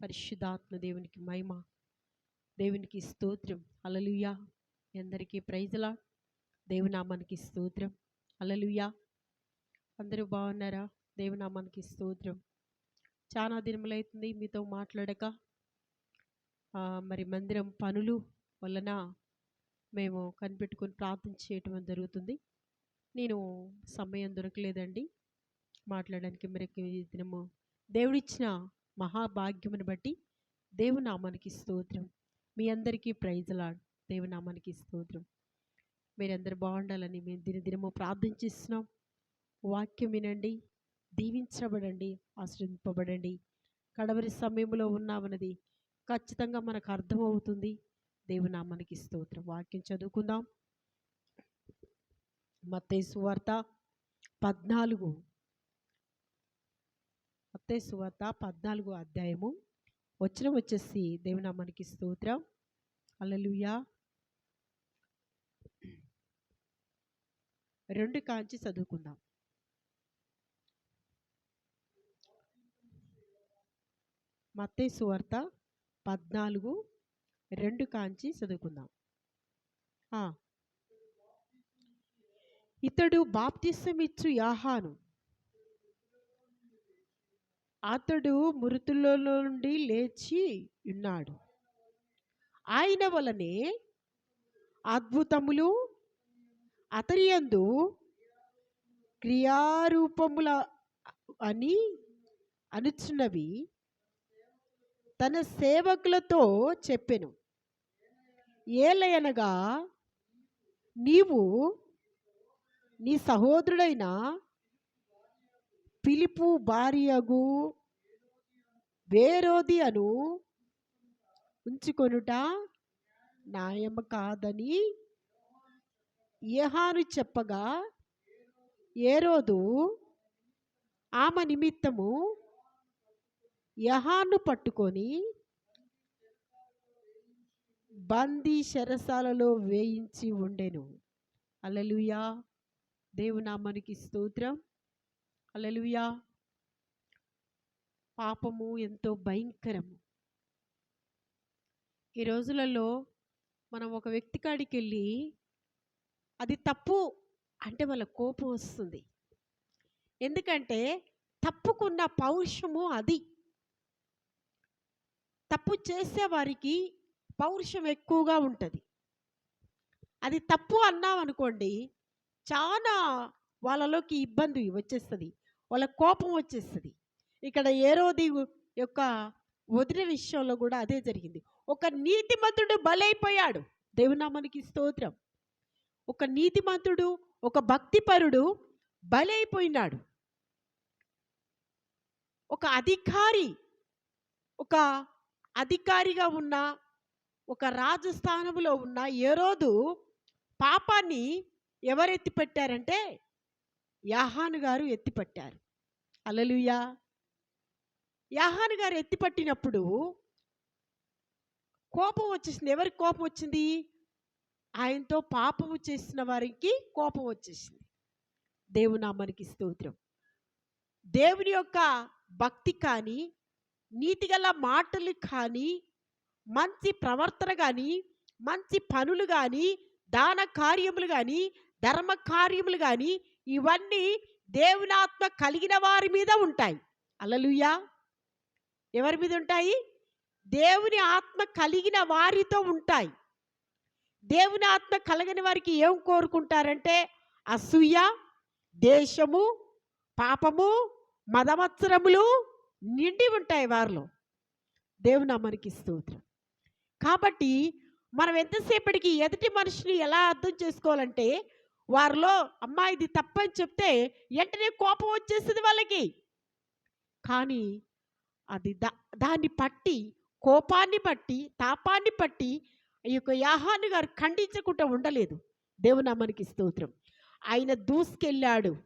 పరిశుద్ధాత్మ దేవునికి మహిమ దేవునికి స్తోత్రం. అలలుయా అందరికీ ప్రైజలా దేవునామానికి స్తోత్రం. అలలుయా అందరూ బాగున్నారా? దేవునామానికి స్తోత్రం. చాలా దినములైతుంది మీతో మాట్లాడక. మరి మందిరం పనులు వలన మేము కనిపెట్టుకొని ప్రార్థన చేయటం జరుగుతుంది. నేను సమయం దొరకలేదండి. మాట్లాడడానికి మరి దినము. దేవుడిచ్చిన మహాభాగ్యమును బట్టి దేవునామానికి స్తోత్రం. మీ అందరికీ ప్రైజలాడ్ దేవునామానికి స్తోత్రం. మీరందరూ బాగుండాలని మేము దినదినము ప్రార్థించిస్తున్నాం. వాక్యం వినండి దీవించబడండి ఆశ్రయింపబడండి. కడవరి సమయంలో ఉన్నామన్నది ఖచ్చితంగా మనకు అర్థమవుతుంది. దేవునామానికి స్తోత్రం. వాక్యం చదువుకుందాం. మత్తేసు వార్త పద్నాలుగు. మత్తయి సువార్త పద్నాలుగు అధ్యాయము. వచ్చిన వచ్చేసి దేవునామానికి స్తోత్రం. అల్లలుయా రెండు కాంచి చదువుకుందాం. మత్తయి సువార్త పద్నాలుగు రెండు కాంచి చదువుకుందాం. ఇతడు బాప్తిసమిచ్చు యాహాను. అతడు మృతులలో నుండి లేచి ఉన్నాడు. ఆయన వలనే అద్భుతములు అతనియందు క్రియారూపముల అని అనుచున్నవి తన సేవకులతో చెప్పెను. ఏలయనగా నీవు నీ సహోదరుడైన పిలుపు భార్యగు వేరోది అను ఉంచుకొనుట న్యాయం కాదని ఏహాను చెప్పగా ఏరోదు ఆమె నిమిత్తము యహాను పట్టుకొని బందీ శరసాలలో వేయించి ఉండెను. అలలుయా దేవునామానికి స్తోత్రం. అలలుయా పాపము ఎంతో భయంకరము. ఈ రోజులలో మనం ఒక వ్యక్తి కాడికి వెళ్ళి అది తప్పు అంటే వాళ్ళ కోపం వస్తుంది. ఎందుకంటే తప్పుకున్న పౌరుషము అది. తప్పు చేసే వారికి పౌరుషం ఎక్కువగా ఉంటుంది. అది తప్పు అన్నాం అనుకోండి చాలా వాళ్ళలోకి ఇబ్బంది వచ్చేస్తుంది. వాళ్ళ కోపం వచ్చేస్తుంది. ఇక్కడ ఏరోది యొక్క వదిన విషయంలో కూడా అదే జరిగింది. ఒక నీతిమంతుడు బలైపోయాడు. దేవునామానికి స్తోత్రం. ఒక నీతిమంతుడు ఒక భక్తిపరుడు బలైపోయినాడు. ఒక అధికారి ఒక అధికారిగా ఉన్న ఒక రాజస్థానంలో ఉన్న ఏరోదు పాపాన్ని ఎవరెత్తి పెట్టారంటే యాహాను గారు ఎత్తిపట్టారు. అలలుయా యాహాను గారు ఎత్తిపట్టినప్పుడు కోపం వచ్చేసింది. ఎవరికి కోపం వచ్చింది? ఆయనతో పాపము చేసిన వారికి కోపం వచ్చేసింది. దేవునామానికి స్తోత్రం. దేవుని యొక్క భక్తి కానీ నీతిగల మాటలు కానీ మంచి ప్రవర్తన కానీ మంచి పనులు కానీ దాన కార్యములు కానీ ధర్మ కార్యములు కానీ ఇవన్నీ దేవునాత్మ కలిగిన వారి మీద ఉంటాయి. అలలుయా ఎవరి మీద ఉంటాయి? దేవుని ఆత్మ కలిగిన వారితో ఉంటాయి. దేవుని ఆత్మ కలిగిన వారికి ఏం కోరుకుంటారంటే అసూయ దేశము పాపము మదమత్సరములు నిండి ఉంటాయి వారిలో. దేవుని అమ్మనికి స్తోత్రం. కాబట్టి మనం ఎంతసేపటికి ఎదుటి మనిషిని ఎలా అర్థం చేసుకోవాలంటే వారిలో అమ్మా ఇది తప్పని చెప్తే వెంటనే కోపం వచ్చేస్తుంది వాళ్ళకి. కానీ అది దా దాన్ని పట్టి కోపాన్ని బట్టి తాపాన్ని పట్టి ఈ యొక్క యాహాను గారు ఖండించకుండా ఉండలేదు. దేవుని అమ్మనికి స్తోత్రం. ఆయన దూసుకెళ్ళాడు.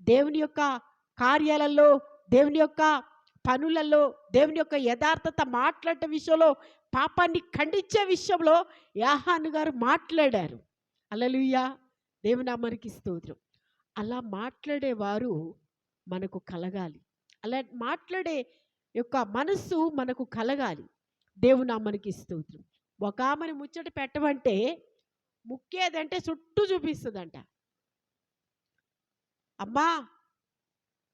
దేవుని యొక్క కార్యాలలో దేవుని యొక్క పనులలో దేవుని యొక్క యథార్థత మాట్లాడటం విషయంలో పాపాన్ని ఖండించే విషయంలో యాహాను గారు మాట్లాడారు. అలలుయ్యా దేవునామానికి స్తోత్రం. అలా మాట్లాడేవారు మనకు కలగాలి. అలా మాట్లాడే యొక్క మనస్సు మనకు కలగాలి. దేవుని స్తోత్రం. ఒక ఆమెను ముచ్చట పెట్టమంటే ముక్కేదంటే చుట్టూ చూపిస్తుందంట. అమ్మా!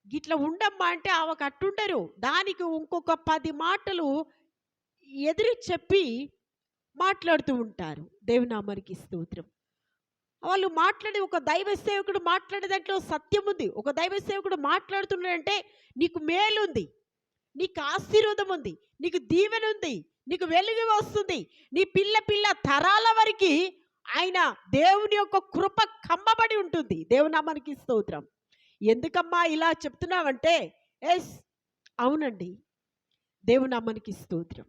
గిట్ల ఉండమ్మా అంటే ఆమెకు అట్టుండరు దానికి ఇంకొక పది మాటలు ఎదురు చెప్పి మాట్లాడుతూ ఉంటారు. దేవుని స్తోత్రం. వాళ్ళు మాట్లాడి ఒక దైవ సేవకుడు మాట్లాడే దాంట్లో సత్యం ఉంది. ఒక దైవ సేవకుడు మాట్లాడుతున్నాడంటే నీకు మేలుంది నీకు ఆశీర్వాదం ఉంది. నీకు దీవెన ఉంది. నీకు వెలుగు వస్తుంది. నీ పిల్ల పిల్ల తరాల వరకు ఆయన దేవుని యొక్క కృప కమ్మబడి ఉంటుంది. దేవునామానికి స్తోత్రం. ఎందుకమ్మా ఇలా చెప్తున్నావంటే ఎస్ అవునండి. దేవునామానికి స్తోత్రం.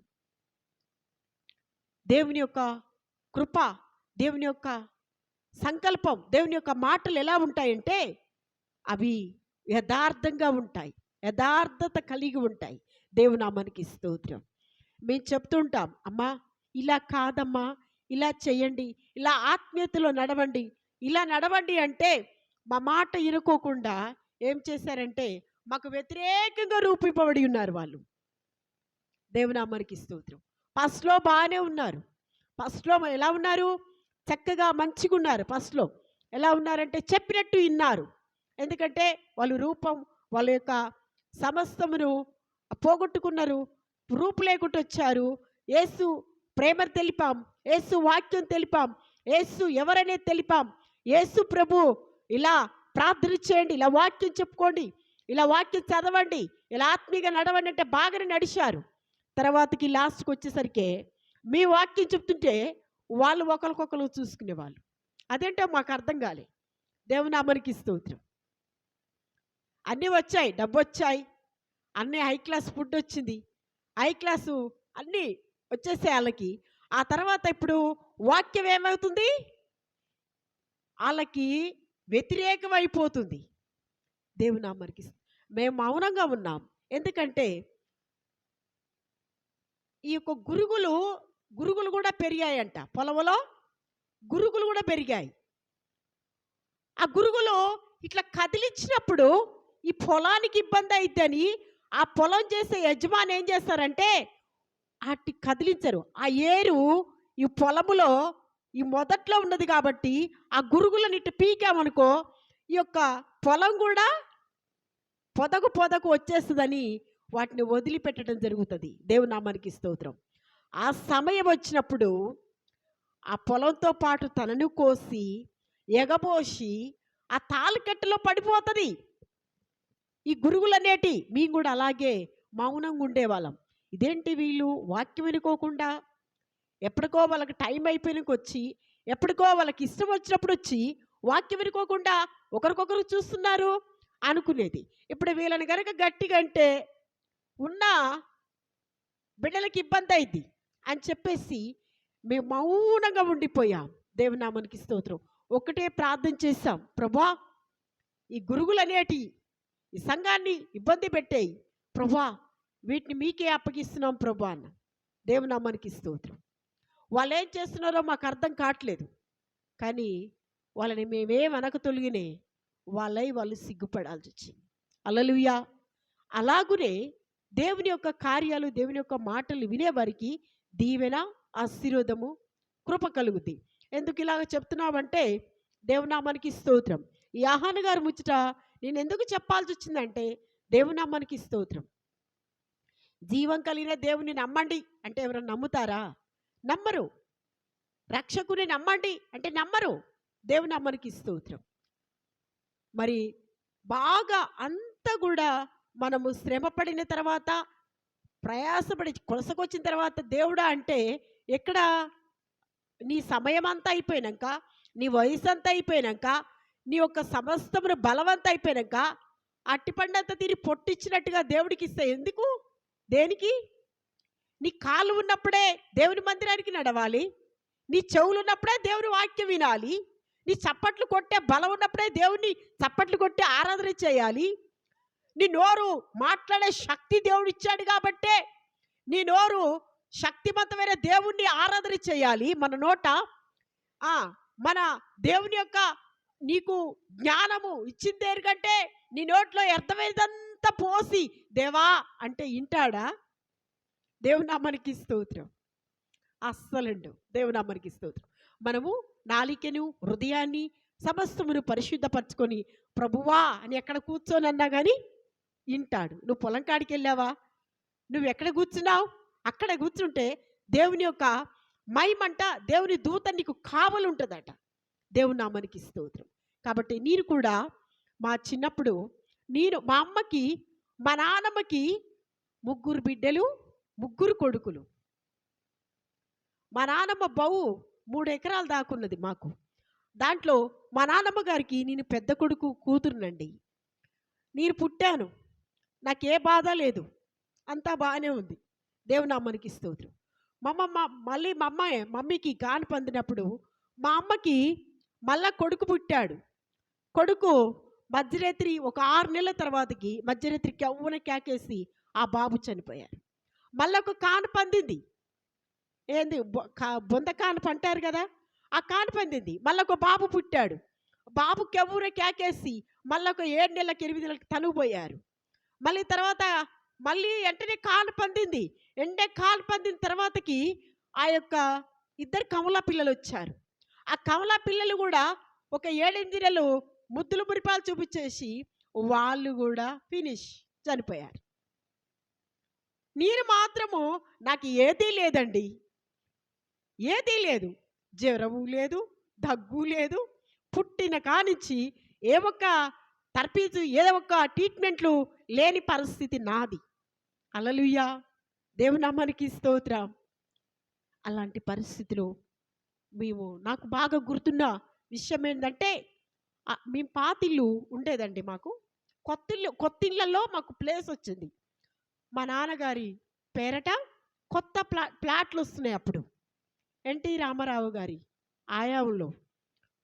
దేవుని యొక్క కృప దేవుని యొక్క సంకల్పం దేవుని యొక్క మాటలు ఎలా ఉంటాయంటే అవి యథార్థంగా ఉంటాయి. యథార్థత కలిగి ఉంటాయి. దేవునామానికి స్తోత్రం. మేము చెప్తుంటాం అమ్మా ఇలా కాదమ్మా ఇలా చేయండి ఇలా ఆత్మీయతలో నడవండి ఇలా నడవండి అంటే మా మాట ఇనుకోకుండా ఏం చేశారంటే మాకు వ్యతిరేకంగా రూపింపబడి ఉన్నారు వాళ్ళు. దేవునామానికి స్తోత్రం. ఫస్ట్లో బాగానే ఉన్నారు. ఫస్ట్లో ఎలా ఉన్నారు? చక్కగా మంచిగా ఉన్నారు ఫస్ట్లో ఎలా ఉన్నారంటే చెప్పినట్టు విన్నారు. ఎందుకంటే వాళ్ళు రూపం వాళ్ళ యొక్క సమస్తమును పోగొట్టుకున్నారు. రూపు లేకుండా వచ్చారు. ఏసు ప్రేమ తెలిపాం. ఏసు వాక్యం తెలిపాం. ఏసు ఎవరనేది తెలిపాం. ఏసు ప్రభు ఇలా ప్రార్థన చేయండి ఇలా వాక్యం చెప్పుకోండి ఇలా వాక్యం చదవండి ఇలా ఆత్మీయంగా నడవండి అంటే బాగానే నడిచారు. తర్వాతకి లాస్ట్కి వచ్చేసరికి మీ వాక్యం చెప్తుంటే వాళ్ళు ఒకరికొకరు చూసుకునేవాళ్ళు. అదేంటో మాకు అర్థం కాలే. దేవునామనికి స్తోత్రం. అన్నీ వచ్చాయి డబ్బు వచ్చాయి అన్నీ హై క్లాస్ ఫుడ్ వచ్చింది. హై క్లాసు అన్నీ వచ్చేసాయి వాళ్ళకి. ఆ తర్వాత ఇప్పుడు వాక్యం ఏమవుతుంది? వాళ్ళకి వ్యతిరేకం అయిపోతుంది దేవునామరికి మేము మౌనంగా ఉన్నాం. ఎందుకంటే ఈ యొక్క గురుగులు గురుగులు కూడా పెరిగాయంట. పొలంలో గురుగులు కూడా పెరిగాయి. ఆ గురుగులు ఇట్లా కదిలించినప్పుడు ఈ పొలానికి ఇబ్బంది అయిద్దని ఆ పొలం చేసే యజమాని ఏం చేస్తారంటే అట్టి కదిలించరు. ఆ ఏరు ఈ పొలములో ఈ మొదట్లో ఉన్నది కాబట్టి ఆ గురుగులను ఇటు పీకామనుకో ఈ యొక్క పొలం కూడా పొదకు పొదకు వచ్చేస్తుందని వాటిని వదిలిపెట్టడం జరుగుతుంది. దేవునామానికి స్తోత్రం. ఆ సమయం వచ్చినప్పుడు ఆ పొలంతో పాటు తనను కోసి ఎగబోసి ఆ తాలికట్టులో పడిపోతుంది. ఈ గురువులనేటి మేము కూడా అలాగే మౌనంగా ఉండేవాళ్ళం. ఇదేంటి వీళ్ళు వాక్యం వినుకోకుండా ఎప్పటికో వాళ్ళకి టైం అయిపోయినకి వచ్చి ఎప్పటికో వాళ్ళకి ఇష్టం వచ్చినప్పుడు వచ్చి వాక్యం వినుకోకుండా ఒకరికొకరు చూస్తున్నారు అనుకునేది. ఇప్పుడు వీళ్ళని కనుక గట్టిగా అంటే ఉన్న బిడ్డలకి ఇబ్బంది అయింది అని చెప్పేసి మేము మౌనంగా ఉండిపోయాం. దేవునామానికి స్తోత్రం. ఒకటే ప్రార్థన చేశాం. ప్రభా ఈ గురుగులు అనేటి ఈ సంఘాన్ని ఇబ్బంది పెట్టేయి. ప్రభా వీటిని మీకే అప్పగిస్తున్నాం ప్రభా అన్న. దేవునామానికి స్తోత్రం. వాళ్ళు ఏం చేస్తున్నారో మాకు అర్థం కావట్లేదు. కానీ వాళ్ళని మేమేం వెనక తొలిగినే వాళ్ళై వాళ్ళు సిగ్గుపడాల్సి వచ్చింది. అలలుయా అలాగునే దేవుని యొక్క కార్యాలు దేవుని యొక్క మాటలు వినేవారికి దీవెన ఆశీర్వదము కృప కలుగుద్ది. ఎందుకు ఇలాగ చెప్తున్నావంటే దేవునామానికి స్తోత్రం. ఈ ఆహాన్ గారు ముచ్చట నేను ఎందుకు చెప్పాల్సి వచ్చిందంటే దేవునామానికి స్తోత్రం. జీవం కలిగిన దేవుని నమ్మండి అంటే ఎవరైనా నమ్ముతారా? నమ్మరు. రక్షకుని నమ్మండి అంటే నమ్మరు. దేవునామానికి స్తోత్రం. మరి బాగా అంతా కూడా మనము శ్రమ పడిన తర్వాత ప్రయాసపడి కొలసకొచ్చిన తర్వాత దేవుడా అంటే ఇక్కడ నీ సమయం అంతా అయిపోయినాక నీ వయసు అంతా అయిపోయినాక నీ యొక్క సమస్తమును బలవంత అయిపోయినాక అట్టిపండంతా తిని పొట్టిచ్చినట్టుగా దేవుడికి ఇస్తే ఎందుకు? దేనికి? నీ కాళ్ళు ఉన్నప్పుడే దేవుని మందిరానికి నడవాలి నీ చెవులు ఉన్నప్పుడే దేవుని వాక్యం వినాలి నీ చప్పట్లు కొట్టే బలం ఉన్నప్పుడే దేవుని చప్పట్లు కొట్టే ఆరాధన చేయాలి నీ నోరు మాట్లాడే శక్తి దేవుడు ఇచ్చాడు కాబట్టే నీ నోరు శక్తివంతమైన దేవుణ్ణి ఆరాధన చేయాలి. మన నోట ఆ, మన దేవుని యొక్క నీకు జ్ఞానము ఇచ్చింది ఎందుకంటే నీ నోట్లో అర్థమైందంతా పోసి దేవా అంటే ఇంటాడా దేవుని నామానికి స్తోత్రం. అస్సలండు దేవుని స్తోత్రం. మనము నాలికను హృదయాన్ని సమస్తమును పరిశుద్ధపరచుకొని ప్రభువా అని ఎక్కడ కూర్చోనన్నా కానీ ఇంటాడు నువ్వు పొలం కాడికి వెళ్ళావా నువ్వు ఎక్కడ కూర్చున్నావు? అక్కడ కూర్చుంటే దేవుని యొక్క మైమంట దేవుని దూత నీకు కావలుంటుందట. దేవుని నామానికి స్తోత్రం. కాబట్టి నేను కూడా మా చిన్నప్పుడు నేను మా అమ్మకి మా నాన్నమ్మకి ముగ్గురు బిడ్డలు ముగ్గురు కొడుకులు. మా నాన్నమ్మ బావు మూడు ఎకరాలు దాకున్నది మాకు. దాంట్లో మా నాన్నమ్మ గారికి నేను పెద్ద కొడుకు కూతురునండి. నేను పుట్టాను. నాకే బాధ లేదు. అంతా బాగానే ఉంది. దేవునామానికి స్తోత్రం. మా అమ్మ మళ్ళీ మా అమ్మ మమ్మీకి గాని పొందినప్పుడు మా అమ్మకి మళ్ళా కొడుకు పుట్టాడు. కొడుకు మధ్యరాత్రి ఒక ఆరు నెలల తర్వాతకి మధ్యరాత్రి కవ్వున కేకేసి ఆ బాబు చనిపోయారు మళ్ళీ ఒక కాను పందింది. ఏంది బొ- కా- బొంద కాను అంటారు కదా ఆ కాను పందింది. మళ్ళీ ఒక బాబు పుట్టాడు. బాబు కెవ్వున కేకేసి మళ్ళీ ఒక ఏడు నెలలకు ఎనిమిది నెలలకు తనుగు పోయారు మళ్ళీ తర్వాత మళ్ళీ వెంటనే కాలు పందింది. వెంటనే కాలు పందిన తర్వాతకి ఆ యొక్క ఇద్దరు కమలా పిల్లలు వచ్చారు. ఆ కమలా పిల్లలు కూడా ఒక ఏడెనిమిది నెలలు ముద్దులు మురిపాలు చూపించేసి వాళ్ళు కూడా ఫినిష్ చనిపోయారు. నేను మాత్రము నాకు ఏదీ లేదండి. ఏదీ లేదు. జ్వరము లేదు దగ్గు లేదు. పుట్టిన కానించి ఏ ఒక్క తర్పీజు ఏ ఒక్క ట్రీట్మెంట్లు లేని పరిస్థితి నాది. అలలుయ్యా. దేవునామానికి స్తోత్రం. అలాంటి పరిస్థితిలో మేము నాకు బాగా గుర్తున్న విషయం ఏంటంటే మేము పాతిల్లు ఉండేదండి మాకు. కొత్తిల్లు కొత్తిళ్ళల్లో మాకు ప్లేస్ వచ్చింది. మా నాన్నగారి పేరట కొత్త ప్లా ప్లాట్లు వస్తున్నాయి అప్పుడు. ఎన్టీ రామారావు గారి ఆయాంలో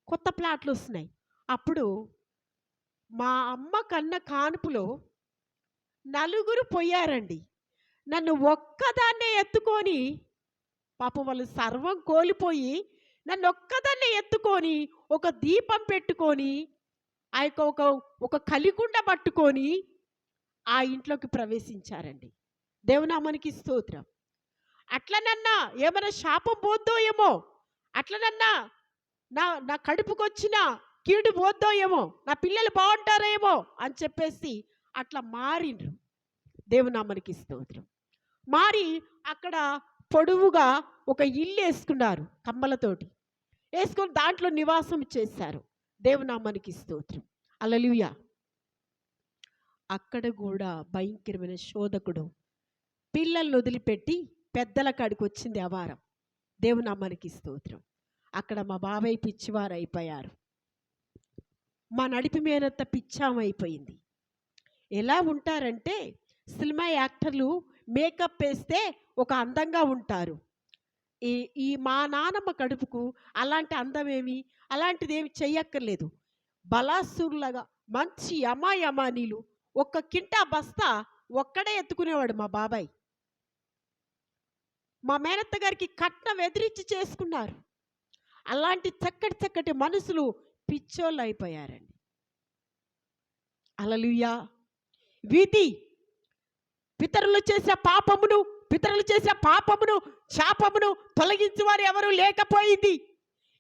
కొత్త ప్లాట్లు వస్తున్నాయి. అప్పుడు మా అమ్మ కన్న కానుపులో నలుగురు పోయారండి. నన్ను ఒక్కదాన్నే ఎత్తుకొని పాపం వాళ్ళు సర్వం కోల్పోయి నన్ను ఒక్కదాన్నే ఎత్తుకొని ఒక దీపం పెట్టుకొని ఆ యొక్క ఒక ఒక కలిగుండ పట్టుకొని ఆ ఇంట్లోకి ప్రవేశించారండి. దేవునామానికి స్తోత్రం. అట్లనన్నా ఏమైనా శాపం పోద్దో ఏమో? అట్లనన్నా నా నా కడుపుకొచ్చిన కీడు పోద్దో ఏమో? నా పిల్లలు బాగుంటారేమో? అని చెప్పేసి అట్లా మారిండ్రు దేవునామనికి స్తోత్రం. మారి అక్కడ పొడవుగా ఒక ఇల్లు వేసుకున్నారు కమ్మలతోటి. వేసుకొని దాంట్లో నివాసం చేశారు. దేవునామానికి స్తోత్రం. అలలియ అక్కడ కూడా భయంకరమైన శోధకుడు పిల్లల్ని వదిలిపెట్టి పెద్దల కాడికి వచ్చింది అవారం వారం. దేవునామానికి స్తోత్రం. అక్కడ మా బాబాయ్ పిచ్చివారు అయిపోయారు. మా నడిపి మేనత్త పిచ్చామైపోయింది ఎలా ఉంటారంటే సినిమా యాక్టర్లు మేకప్ వేస్తే ఒక అందంగా ఉంటారు. ఈ ఈ మా నానమ్మ కడుపుకు అలాంటి అందమేమి? అలాంటిది ఏమి చెయ్యక్కర్లేదు. బలాసురులాగా మంచి అమాయి ఒక్క కింటా బస్తా ఒక్కడే ఎత్తుకునేవాడు మా బాబాయ్. మా మేనత్త గారికి కట్నం ఎదిరించి చేసుకున్నారు. అలాంటి చక్కటి చక్కటి మనుషులు పిచ్చోళ్ళు అయిపోయారండి. అలలుయా వీధి పితరులు చేసే పాపమును పితరులు చేసే పాపమును శాపమును తొలగించువారు ఎవరు లేకపోయింది.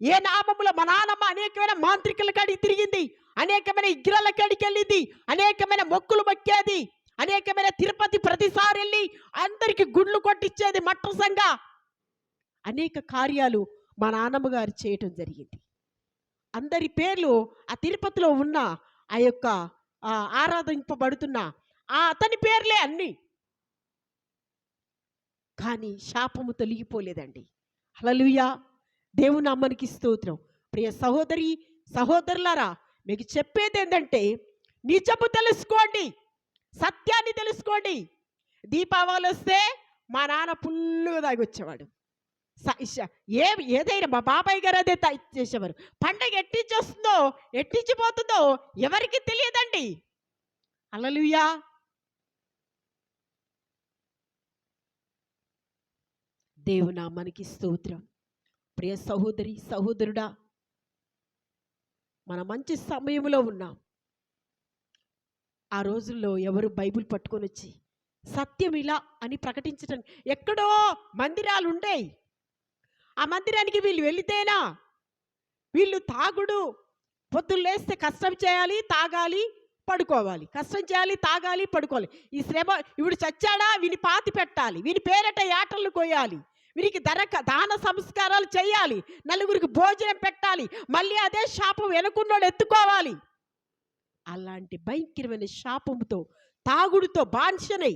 ఏ నామములో మా నాన్నమ్మ అనేకమైన మాంత్రికుల కాడికి తిరిగింది అనేకమైన ఇగ్రల కాడికి వెళ్ళింది అనేకమైన మొక్కులు మొక్కేది అనేకమైన తిరుపతి ప్రతిసారి వెళ్ళి అందరికి గుండ్లు కొట్టించేది మట్టసంగా అనేక కార్యాలు మా నాన్నమ్మ గారు చేయటం జరిగింది. అందరి పేర్లు ఆ తిరుపతిలో ఉన్న ఆ యొక్క ఆరాధింపబడుతున్న. ఆ అతని పేర్లే అన్నీ. కానీ శాపము తొలగిపోలేదండి. అలలుయా దేవుని అమ్మనికి స్తోత్రం. ప్రియ సహోదరి సహోదరులారా మీకు చెప్పేది ఏంటంటే నిజము తెలుసుకోండి. సత్యాన్ని తెలుసుకోండి. దీపావళి వస్తే మా నాన్న ఫుల్లుగా దాగి వచ్చేవాడు ఏ ఏదైనా మా బాబాయ్ గారు అదే చేసేవారు. పండగ ఎట్టించి వస్తుందో ఎట్టించిపోతుందో ఎవరికి తెలియదండి. అలలుయా! దేవునామానికి స్తోత్రం. ప్రియ సహోదరి సహోదరుడా! మన మంచి సమయంలో ఉన్నాం. ఆ రోజుల్లో ఎవరు బైబిల్ పట్టుకొని వచ్చి సత్యం ఇలా అని ప్రకటించడం ఎక్కడో మందిరాలు ఉండేవి ఆ మందిరానికి వీళ్ళు వెళితేనా వీళ్ళు తాగుడు పొద్దున్న లేస్తే కష్టం చేయాలి తాగాలి పడుకోవాలి. కష్టం చేయాలి తాగాలి పడుకోవాలి. ఈ శ్రమ ఇప్పుడు చచ్చాడా? వీని పాతి పెట్టాలి. వీని పేరట యాటలు కోయాలి వీరికి దరక దాన సంస్కారాలు చేయాలి. నలుగురికి భోజనం పెట్టాలి. మళ్ళీ అదే శాపం వెనుకున్నోడు ఎత్తుకోవాలి. అలాంటి భయంకరమైన శాపంతో తాగుడుతో బాన్షనై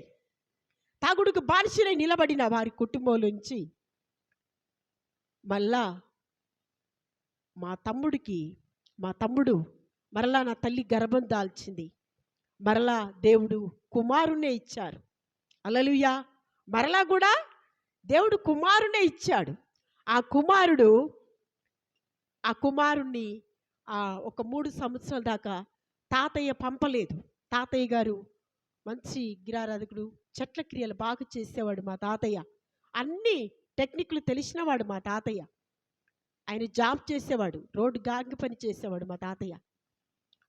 తాగుడుకు బానిసనై నిలబడిన వారి కుటుంబం నుంచి మళ్ళా మా తమ్ముడికి మా తమ్ముడు మరలా నా తల్లి గర్భం దాల్చింది. మరలా దేవుడు కుమారునే ఇచ్చారు అలలుయా మరలా కూడా దేవుడు కుమారునే ఇచ్చాడు. ఆ కుమారుడు ఆ కుమారుణ్ణి ఆ ఒక మూడు సంవత్సరాల దాకా తాతయ్య పంపలేదు. తాతయ్య గారు మంచి గిరారాధకుడు చెట్ల క్రియలు బాగా చేసేవాడు మా తాతయ్య. అన్నీ టెక్నిక్లు తెలిసినవాడు మా తాతయ్య. ఆయన జాబ్ చేసేవాడు రోడ్డు గాంగి పని చేసేవాడు మా తాతయ్య.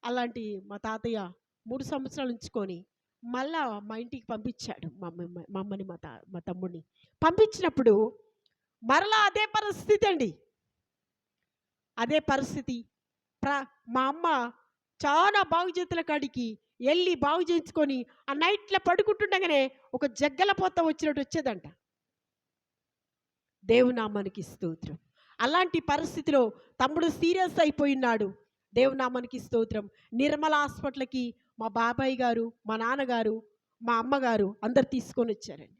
అలాంటి మా తాతయ్య మూడు సంవత్సరాలు ఉంచుకొని మళ్ళా మా ఇంటికి పంపించాడు మమ్మల్ని మా మా తా మా తమ్ముడిని. పంపించినప్పుడు మరలా అదే పరిస్థితి అండి. అదే పరిస్థితి. ప్ర మా అమ్మ చాలా బాగు చేతుల కాడికి వెళ్ళి బాగు చేయించుకొని ఆ నైట్లో పడుకుంటుండగానే ఒక జగ్గల పోత వచ్చినట్టు వచ్చేదంట. దేవునామానికి స్తోత్రం. అలాంటి పరిస్థితిలో తమ్ముడు సీరియస్ అయిపోయినాడు దేవునామానికి స్తోత్రం. నిర్మల హాస్పిటల్కి మా బాబాయ్ గారు మా నాన్నగారు మా అమ్మగారు అందరు తీసుకొని వచ్చారండి.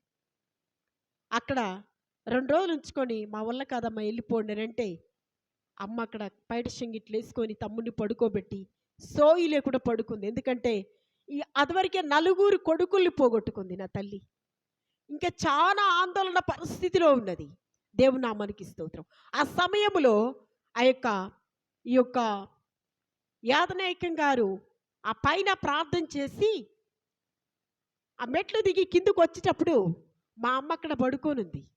అక్కడ రెండు రోజులు ఉంచుకొని మా వల్ల కాదమ్మా వెళ్ళిపోండి అంటే అమ్మ అక్కడ పైట షంగిట్లు వేసుకొని తమ్ముడిని పడుకోబెట్టి సోయి లేకుండా పడుకుంది. ఎందుకంటే ఈ అదివరకే నలుగురు కొడుకుల్ని పోగొట్టుకుంది నా తల్లి. ఇంకా చాలా ఆందోళన పరిస్థితిలో ఉన్నది. దేవునామానికి స్తోత్రం. ఆ సమయంలో ఆ యొక్క ఈ యొక్క యాదనాయకం గారు ఆ పైన ప్రార్థన చేసి ఆ మెట్లు దిగి కిందకు వచ్చేటప్పుడు మా అమ్మ అక్కడ పడుకోనుంది.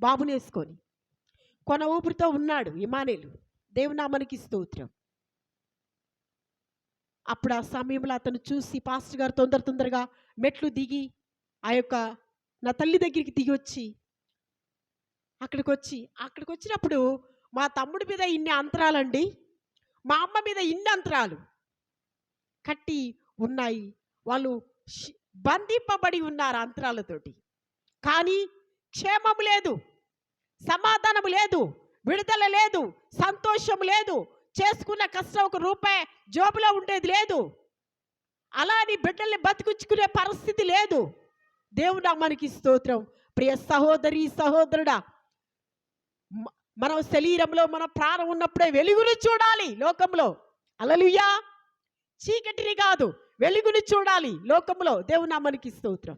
బాబునేసుకొని కొన ఊపిరితో ఉన్నాడు ఇమానేలు. దేవునామానికి స్తోత్రం. అప్పుడు ఆ సమయంలో అతను చూసి పాస్టర్ గారు తొందర తొందరగా మెట్లు దిగి ఆ యొక్క నా తల్లి దగ్గరికి దిగి వచ్చి అక్కడికి వచ్చి అక్కడికి వచ్చినప్పుడు మా తమ్ముడి మీద ఇన్ని అంతరాలండి? మా అమ్మ మీద ఇన్ని అంతరాలు కట్టి ఉన్నాయి. వాళ్ళు బంధింపబడి ఉన్నారు అంతరాలతోటి కానీ క్షేమం లేదు సమాధానం లేదు విడుదల లేదు సంతోషం లేదు చేసుకున్న కష్టం ఒక రూపాయి జోబులో ఉండేది లేదు. అలా నీ బిడ్డల్ని బతికించుకునే పరిస్థితి లేదు. దేవుడా మనకి స్తోత్రం. ప్రియ సహోదరి సహోదరుడా మనం శరీరంలో మన ప్రాణం ఉన్నప్పుడే వెలుగును చూడాలి లోకంలో. అలలుయా చీకటిని కాదు వెలుగుని చూడాలి లోకంలో. దేవునామానికి స్తోత్రం.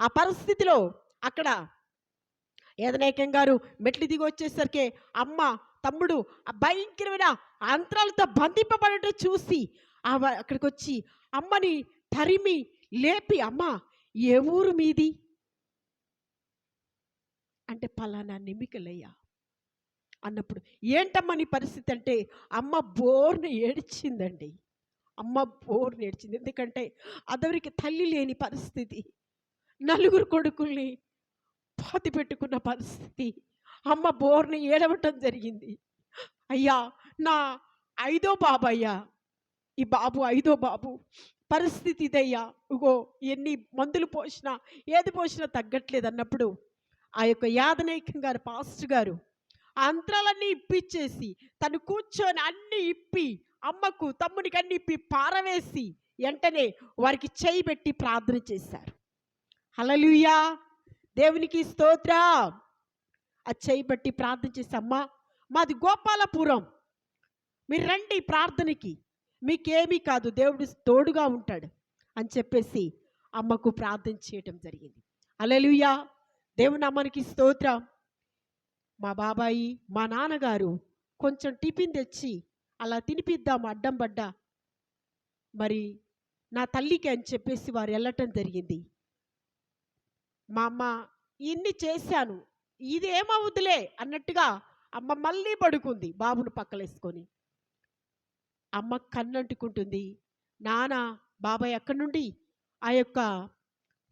ఆ పరిస్థితిలో అక్కడ ఏదనేకం గారు మెట్లు దిగి వచ్చేసరికి అమ్మ తమ్ముడు ఆ భయంకరమైన అంతరాలతో బంధింపబడటం చూసి ఆ అక్కడికి వచ్చి అమ్మని తరిమి లేపి అమ్మ ఏ ఊరు మీది? అంటే పలానా నిమికలయ్యా అన్నప్పుడు ఏంటమ్మా నీ పరిస్థితి? అంటే అమ్మ బోర్ని ఏడ్చిందండి. అమ్మ బోర్ని ఏడ్చింది. ఎందుకంటే అదవరికి తల్లి లేని పరిస్థితి. నలుగురు కొడుకుల్ని పాతి పెట్టుకున్న పరిస్థితి. అమ్మ బోర్ని ఏడవటం జరిగింది. అయ్యా నా ఐదో బాబు అయ్యా ఈ బాబు ఐదో బాబు పరిస్థితి ఇదయ్యా. ఇగో ఎన్ని మందులు పోసినా ఏది పోసినా తగ్గట్లేదు అన్నప్పుడు ఆ యొక్క యాదనైకం గారు పాస్టర్ గారు అంతరాలన్నీ ఇప్పిచ్చేసి తను కూర్చొని అన్ని ఇప్పి అమ్మకు తమ్ముడికి అన్ని ఇప్పి పారవేసి వెంటనే వారికి చేయి పెట్టి ప్రార్థన చేశారు. హలలుయా దేవునికి స్తోత్ర! ఆ చేయి బట్టి ప్రార్థన చేసి అమ్మా మాది గోపాలపురం. మీరు రండి ప్రార్థనకి. మీకేమీ కాదు దేవుడు తోడుగా ఉంటాడు అని చెప్పేసి అమ్మకు ప్రార్థన చేయటం జరిగింది. అలలుయా దేవుని అమ్మనికి స్తోత్రం! మా బాబాయి మా నాన్నగారు కొంచెం టిఫిన్ తెచ్చి అలా తినిపిద్దాం అడ్డం పడ్డా. మరి నా తల్లికి అని చెప్పేసి వారు వెళ్ళటం జరిగింది. మా అమ్మ ఇన్ని చేశాను ఇదేమవుద్దులే అన్నట్టుగా అమ్మ మళ్ళీ పడుకుంది బాబును పక్కలేసుకొని. అమ్మ కన్నంటుకుంటుంది నాన్న బాబాయ్ అక్కడి నుండి ఆ యొక్క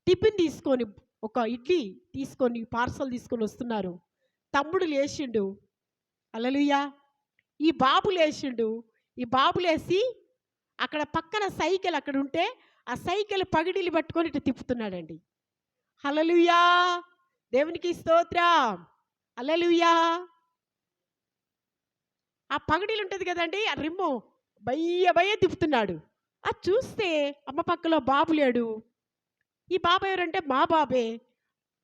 టిఫిన్ తీసుకొని ఒక ఇడ్లీ తీసుకొని పార్సల్ తీసుకొని వస్తున్నారు. తమ్ముడు లేచిండు. అలలుయ్యా ఈ బాబు లేచిండు. ఈ బాబు లేచి అక్కడ పక్కన సైకిల్ అక్కడ ఉంటే ఆ సైకిల్ పగిడిలు పట్టుకొని ఇటు తిప్పుతున్నాడండి. హలలుయా దేవునికి స్తోత్రం. అలలుయా ఆ పగిడిలు ఉంటుంది కదండి ఆ రిమ్ము బయ్య బయ్య తిప్పుతున్నాడు. అది చూస్తే అమ్మ పక్కలో బాబు లేడు. ఈ బాబు ఎవరంటే మా బాబే.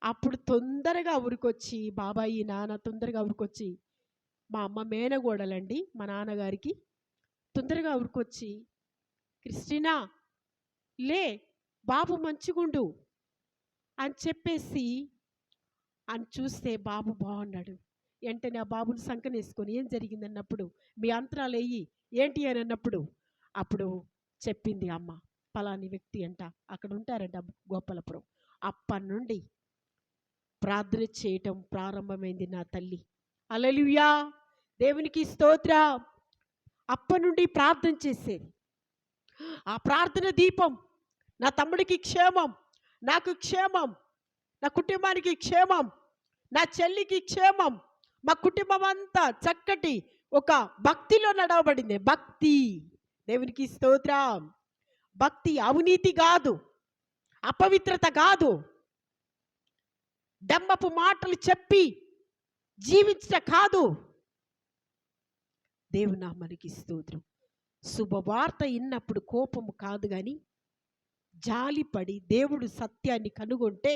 అప్పుడు తొందరగా ఉరికొచ్చి బాబాయి నాన్న తొందరగా ఉరికొచ్చి మా అమ్మ మేనగోడలండి మా నాన్నగారికి తొందరగా ఉరికొచ్చి క్రిస్టినా లే బాబు మంచిగుండు అని చెప్పేసి అని చూస్తే బాబు బాగున్నాడు. వెంటనే ఆ బాబుని సంకనేసుకొని ఏం జరిగింది అన్నప్పుడు మీ అంతరాలు వెయ్యి ఏంటి అని అన్నప్పుడు? అప్పుడు చెప్పింది అమ్మ పలాని వ్యక్తి అంట అక్కడ ఉంటారంట గోపాలపురం. అప్పటి నుండి ప్రార్థన చేయటం ప్రారంభమైంది నా తల్లి. అలలుయా దేవునికి స్తోత్ర. అప్పటి నుండి ప్రార్థన చేసేది. ఆ ప్రార్థన దీపం నా తమ్ముడికి క్షేమం నాకు క్షేమం నా కుటుంబానికి క్షేమం నా చెల్లికి క్షేమం మా కుటుంబం అంతా చక్కటి ఒక భక్తిలో నడవబడింది. భక్తి దేవునికి స్తోత్రం. భక్తి అవినీతి కాదు అపవిత్రత కాదు. డెంబపు మాటలు చెప్పి జీవించట కాదు. దేవునా మనకి స్తోత్రం. శుభవార్త ఇన్నప్పుడు కోపము కాదు కానీ జాలిపడి దేవుడు సత్యాన్ని కనుగొంటే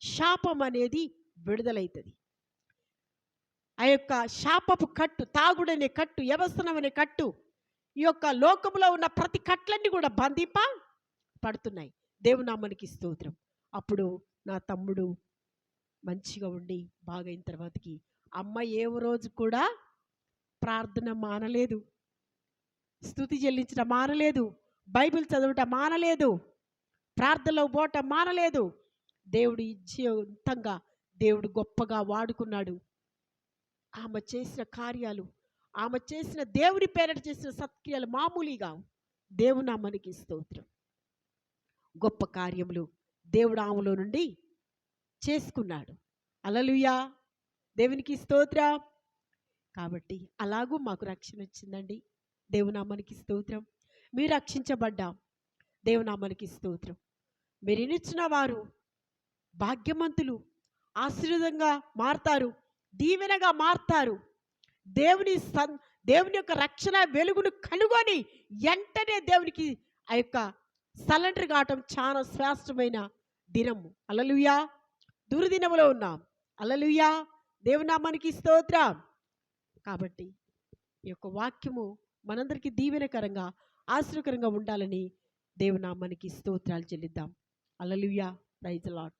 శాపం అనేది విడుదలవుతుంది ఆ యొక్క శాపపు కట్టు తాగుడనే కట్టు వ్యవసనం అనే కట్టు ఈ యొక్క లోకంలో ఉన్న ప్రతి కట్లన్నీ కూడా బంధింప పడుతున్నాయి. దేవునామానికి స్తోత్రం. అప్పుడు నా తమ్ముడు మంచిగా ఉండి బాగైన తర్వాతకి అమ్మ ఏ రోజు కూడా ప్రార్థన మానలేదు. స్థుతి చెల్లించడం మానలేదు. బైబిల్ చదవటం మానలేదు. ప్రార్థనలో పోవటం మానలేదు. దేవుడు జీవంతంగా దేవుడు గొప్పగా వాడుకున్నాడు. ఆమె చేసిన కార్యాలు ఆమె చేసిన దేవుని పేరట చేసిన సత్క్రియలు మామూలుగా దేవునా అమ్మనికి స్తోత్రం. గొప్ప కార్యములు దేవుడు ఆమెలో నుండి చేసుకున్నాడు. అలలుయా! దేవునికి స్తోత్రం. కాబట్టి అలాగూ మాకు రక్షణ వచ్చిందండి. దేవునామానికి స్తోత్రం. మీరు రక్షించబడ్డాం. దేవునామానికి స్తోత్రం. మీరు ఇనిచ్చిన వారు భాగ్యమంతులు ఆశీర్వాదంగా మారతారు దీవెనగా మారతారు. దేవుని సన్ దేవుని యొక్క రక్షణ వెలుగును కనుగొని వెంటనే దేవునికి ఆ యొక్క సలెండర్ కావటం చాలా శ్రేష్టమైన దినము. అలలుయా! దుర్దినములో ఉన్నాం. అలలుయా దేవునామానికి స్తోత్రం. కాబట్టి ఈ యొక్క వాక్యము మనందరికీ దీవెనకరంగా ఆశ్రయకరంగా ఉండాలని దేవునామానికి స్తోత్రాలు చెల్లిద్దాం. అలలుయా ప్రైజ్ లాట్